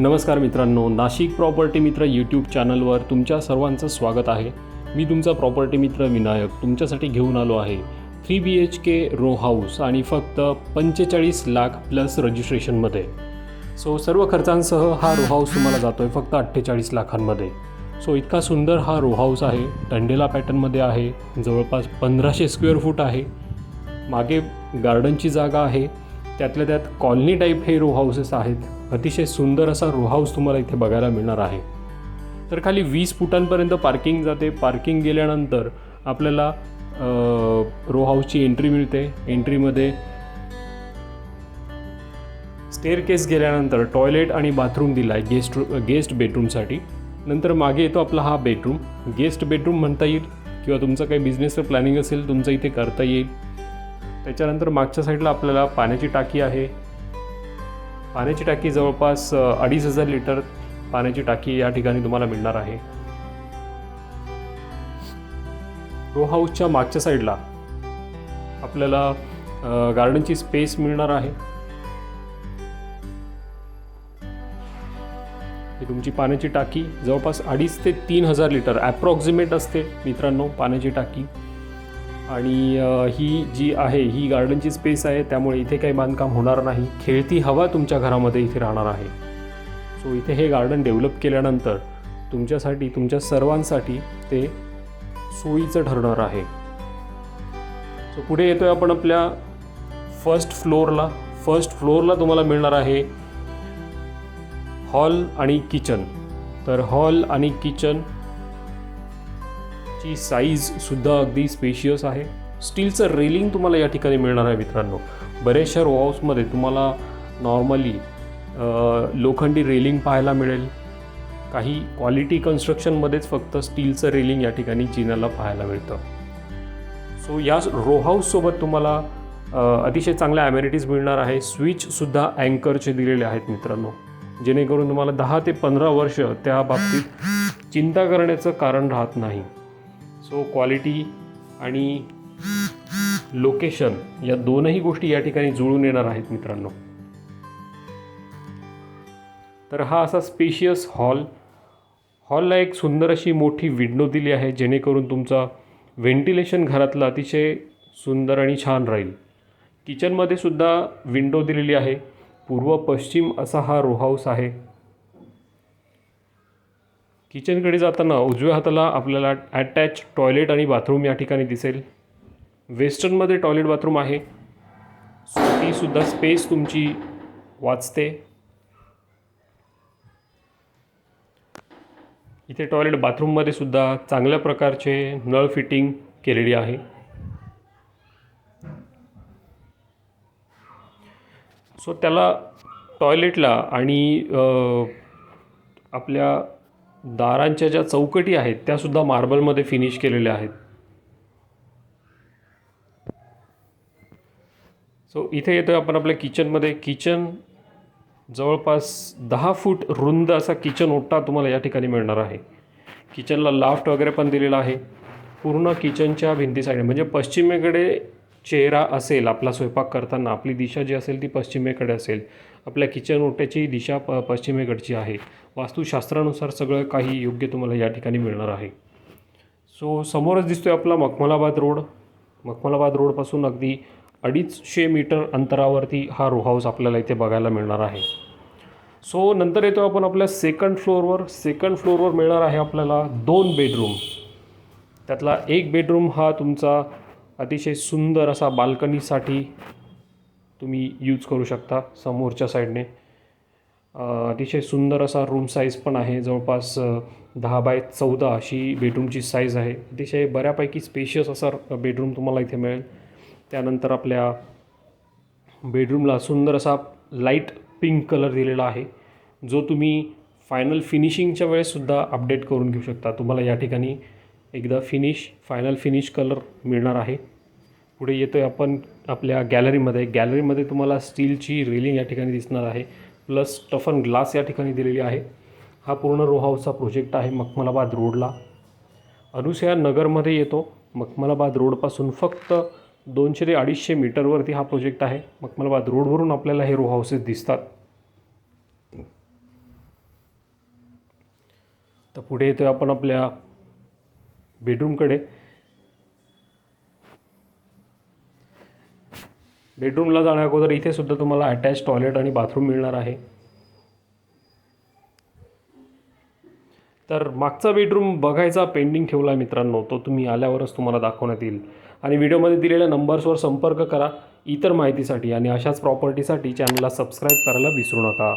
नमस्कार मित्रांनो नाशिक प्रॉपर्टी मित्र यूट्यूब चॅनलवर तुमच्या सर्वांचं स्वागत आहे. मी तुमचा प्रॉपर्टी मित्र विनायक तुमच्यासाठी घेऊन आलो आहे. थ्री बी एच के रो हाऊस आणि फक्त पंचेचाळीस लाख प्लस रजिस्ट्रेशनमध्ये. सो सर्व खर्चांसह हा रो हाऊस तुम्हाला जातो आहे फक्त अठ्ठेचाळीस लाखांमध्ये. सो इतका सुंदर हा रो हाऊस आहे टंडेला पॅटर्नमध्ये आहे जवळपास पंधराशे स्क्वेअर फूट आहे. मागे गार्डनची जागा आहे त्यातल्या त्यात कॉलनी टाईप हे रो हाऊसेस आहेत. अतिशय सुंदर असा रो हाऊस तुम्हाला इथे बघायला मिळणार आहे. तर खाली वीस फुटांपर्यंत पार्किंग जाते. पार्किंग गेल्यानंतर आपल्याला रो हाऊसची एंट्री मिळते. एंट्रीमध्ये स्टेअर केस गेल्यानंतर टॉयलेट आणि बाथरूम दिला आहे गेस्ट गेस्ट बेडरूमसाठी नंतर मागे येतो आपला हा बेडरूम गेस्ट बेडरूम म्हणता येईल किंवा तुमचं काही बिझनेसचं प्लॅनिंग असेल तुमचं इथे करता येईल. त्याच्यानंतर मागच्या साईडला आपल्याला पाण्याची टाकी आहे. पाण्याची टाकी जवळपास अडीच हजार लिटर पाण्याची टाकी या ठिकाणी तुम्हाला मिळणार आहे. रो हाऊसच्या मागच्या साईडला आपल्याला गार्डनची स्पेस मिळणार आहे. ही तुमची पाण्याची टाकी जवळपास अडीच ते तीन हजार लिटर ॲप्रॉक्सिमेट असते मित्रांनो पाण्याची टाकी. आणि ही जी आहे ही गार्डनची स्पेस आहे त्यामुळे इथे काही बांधकाम होणार नाही. खेळती हवा तुमच्या घरामध्ये इथे राहणार आहे. सो इथे हे गार्डन डेव्हलप केल्यानंतर तुमच्यासाठी तुमच्या सर्वांसाठी ते सोयीचं ठरणार आहे. सो पुढे आहे आपण आपल्या फर्स्ट फ्लोअरला फर्स्ट फ्लोअरला तुम्हाला मिळणार आहे हॉल आणि किचन तर हॉल आणि किचन ची साईजसुद्धा अगदी स्पेशियस आहे. स्टीलचं रेलिंग तुम्हाला या ठिकाणी मिळणार आहे मित्रांनो. बऱ्याचशा रो हाऊसमध्ये तुम्हाला नॉर्मली लोखंडी रेलिंग पाहायला मिळेल. काही क्वालिटी कन्स्ट्रक्शनमध्येच फक्त स्टीलचं रेलिंग या ठिकाणी जिन्याला पाहायला मिळतं. सो या रो हाऊससोबत तुम्हाला अतिशय चांगल्या ॲम्युनिटीज मिळणार आहे. स्विचसुद्धा अँकरचे दिलेले आहेत मित्रांनो. जेणेकरून तुम्हाला दहा ते पंधरा वर्ष त्या बाबतीत चिंता करण्याचं कारण राहत नाही. सो क्वालिटी आणि लोकेशन या दोनही गोष्टी या ठिकाणी जुळून येणार आहेत मित्रांनो. तर हा असा स्पेशियस हॉल हॉलला एक सुंदर अशी मोठी विंडो दिली आहे जेणेकरून तुमचा व्हेंटिलेशन घरातलं अतिशय सुंदर आणि छान राहील. किचनमध्ये सुद्धा विंडो दिलेली आहे. पूर्व पश्चिम असा हा रो हाऊस आहे. किचनकडे जाताना उजव्या हाताला आपल्याला अटॅच टॉयलेट आणि बाथरूम या ठिकाणी दिसेल. वेस्टर्नमध्ये टॉयलेट बाथरूम आहे. सो तीसुद्धा स्पेस तुमची वाचते. इथे टॉयलेट बाथरूममध्ये सुद्धा चांगल्या प्रकारचे नळ फिटिंग केलेली आहे. सो त्याला टॉयलेटला आणि आपल्या दारांच्या ज्या चौकटी आहेत त्यासुद्धा मार्बलमध्ये फिनिश केलेल्या आहेत. सो इथे येतो आपण आपल्या किचनमध्ये किचन जवळपास दहा फूट रुंद असा किचन ओटा तुम्हाला या ठिकाणी मिळणार आहे. किचनला लाफ्ट वगैरे पण दिलेला आहे. पूर्ण किचनच्या भिंती साईड म्हणजे पश्चिमेकडे चेहरा असेल आपला स्वयंपाक करताना आपली दिशा जी असेल ती पश्चिमेकडे असेल. आपल्या किचन ओट्याची दिशा प पश्चिमेकडची आहे. वास्तुशास्त्रानुसार सगळं काही योग्य तुम्हाला या ठिकाणी मिळणार आहे. सो समोरच दिसतोय आपला मखमलाबाद रोड. मखमलाबाद रोडपासून अगदी अडीचशे मीटर अंतरावरती हा रो हाऊस आपल्याला इथे बघायला मिळणार आहे. सो नंतर येतो आपण आपल्या सेकंड फ्लोअरवर सेकंड फ्लोअरवर मिळणार आहे आपल्याला दोन बेडरूम त्यातला एक बेडरूम हा तुमचा अतिशय सुंदर असा बाल्कनीसाठी तुम्ही यूज करू शकता समोरच्या साईडने अतिशय सुंदर असा रूम साईज पण आहे. जवळपास दहा बाय चौदा अशी बेडरूमची साईज आहे. अतिशय बऱ्यापैकी स्पेशियस असा बेडरूम तुम्हाला इथे मिळेल. त्यानंतर आपल्या बेडरूमला सुंदर असा लाइट पिंक कलर दिलेला आहे. जो तुम्ही फायनल फिनिशिंगच्या वेळेससुद्धा अपडेट करून घेऊ शकता. तुम्हाला या ठिकाणी एकदा फिनिश फायनल फिनिश कलर मिळणार आहे. पुढे येतो आहे आपण आपल्या गॅलरीमध्ये गॅलरीमध्ये तुम्हाला स्टीलची रेलिंग या ठिकाणी दिसणार आहे प्लस टफन ग्लास या ठिकाणी दिलेली आहे. हा पूर्ण रो हाऊसचा प्रोजेक्ट आहे मखमलाबाद रोडला अनुसया नगरमध्ये येतो मखमलाबाद रोडपासून फक्त दोनशे ते अडीचशे मीटरवरती हा प्रोजेक्ट आहे. मखमलाबाद रोडवरून आपल्याला हे रो हाऊसेस दिसतात. तर पुढे येतो आपण आपल्या बेडरूमकडे बेडरूमला जाण्या अगोदर इथे सुद्धा तुम्हाला अटॅच टॉयलेट आणि बाथरूम मिळणार आहे. तर मागचा बेडरूम बघायचा पेंडिंग ठेवला आहे मित्रांनो तो तुम्ही आल्यावरच तुम्हाला दाखवण्यात येईल. आणि व्हिडिओमध्ये दिलेल्या नंबर्सवर संपर्क करा इतर माहितीसाठी आणि अशाच प्रॉपर्टीसाठी चॅनलला सबस्क्राईब करायला विसरू नका.